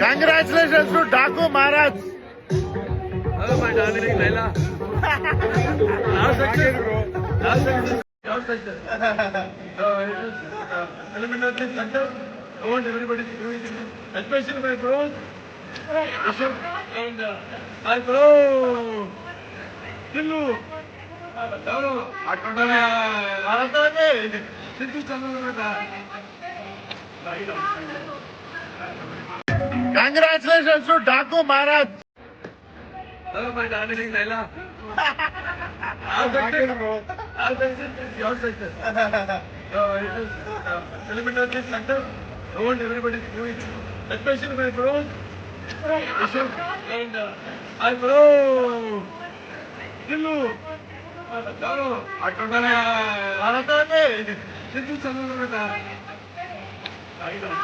Congratulations to Daku Maharaj. Hello, my darling Laila. Last section. Last section. Last section. So, it is uh, eliminatory center. I want everybody to do it, especially my bros. Isham and uh, my bro. Tillu. ఎవరు అక్కడ భారతాన్ని సిద్ధిస్తాను Congratulations congratulations to Daku Maharaj especially my bros. And uh, I bro. Dillu. Dalo. Atundane. Alatane. Dillu chalunga. I know.